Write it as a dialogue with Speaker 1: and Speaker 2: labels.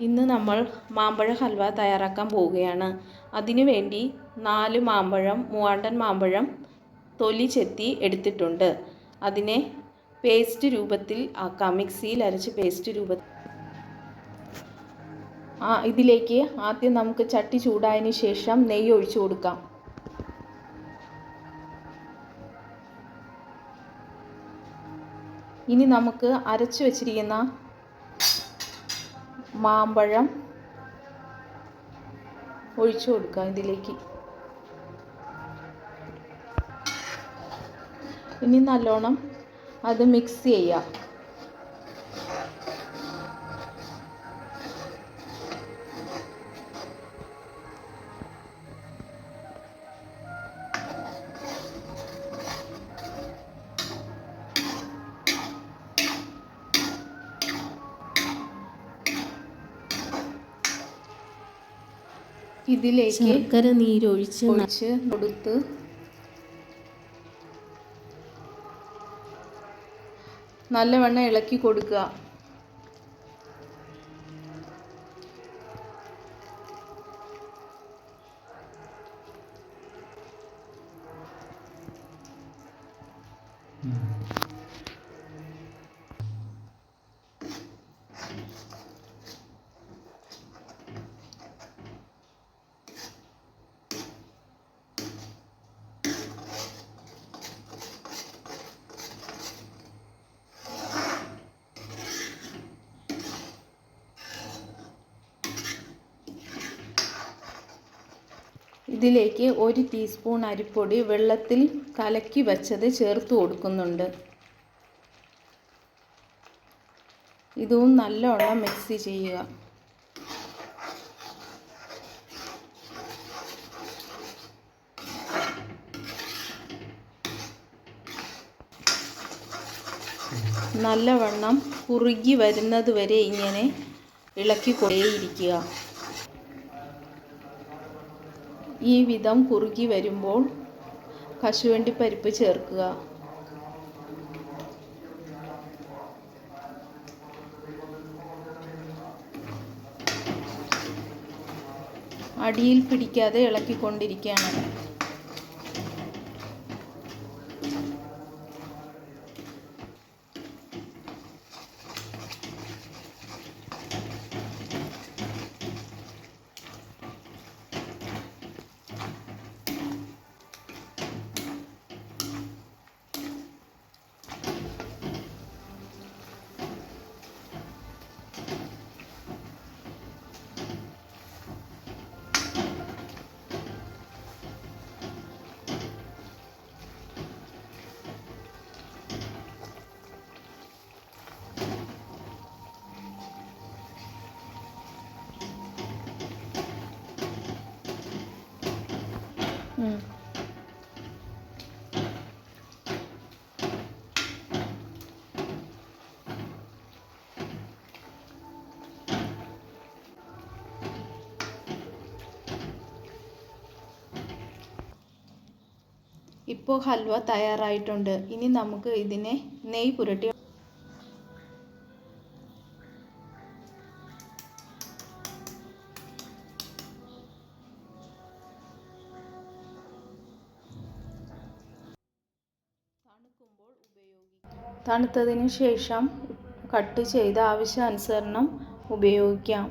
Speaker 1: ഇന്ന് നമ്മൾ മാമ്പഴ ഹൽവ തയ്യാറാക്കാൻ പോവുകയാണ്. അതിനുവേണ്ടി നാല് മാമ്പഴം മൂവാണ്ടൻ മാമ്പഴം തൊലി ചെത്തി എടുത്തിട്ടുണ്ട്. അതിനെ പേസ്റ്റ് രൂപത്തിൽ ആക്കാം. മിക്സിയിൽ അരച്ച് പേസ്റ്റ് രൂപ ഇതിലേക്ക് ആദ്യം നമുക്ക് ചട്ടി ചൂടായതിന് ശേഷം നെയ്യ് ഒഴിച്ചു കൊടുക്കാം. ഇനി നമുക്ക് അരച്ചു വച്ചിരിക്കുന്ന മാമ്പഴം ഒഴിച്ചു കൊടുക്കാം ഇതിലേക്ക്. ഇനി നല്ലോണം അത് മിക്സ് ചെയ്യാം. ഇതിലേക്ക്
Speaker 2: ശർക്കര നീരൊഴിച്ച്
Speaker 1: ഒഴിച്ച് കൊടുത്ത് നല്ലവണ്ണം ഇളക്കി കൊടുക്കുക. ഇതിലേക്ക് ഒരു ടീസ്പൂൺ അരിപ്പൊടി വെള്ളത്തിൽ കലക്കി വച്ചത് ചേർത്ത് കൊടുക്കുന്നുണ്ട്. ഇതും നല്ലോണം മിക്സ് ചെയ്യുക. നല്ലവണ്ണം കുറുകി വരുന്നത് വരെ ഇങ്ങനെ ഇളക്കി കൊണ്ടേയിരിക്കുക ഈ വിധം കുറുകി വരുമ്പോൾ കശുവണ്ടി പരിപ്പ് ചേർക്കുക. അടിയിൽ പിടിക്കാതെ ഇളക്കിക്കൊണ്ടിരിക്കുകയാണ്. ഇപ്പോൾ ഹൽവ തയ്യാറായിട്ടുണ്ട്. ഇനി നമുക്ക് ഇതിനെ നെയ്യ് പുരട്ടി തണുത്തതിന് ശേഷം കട്ട് ചെയ്ത് ആവശ്യാനുസരണം ഉപയോഗിക്കാം.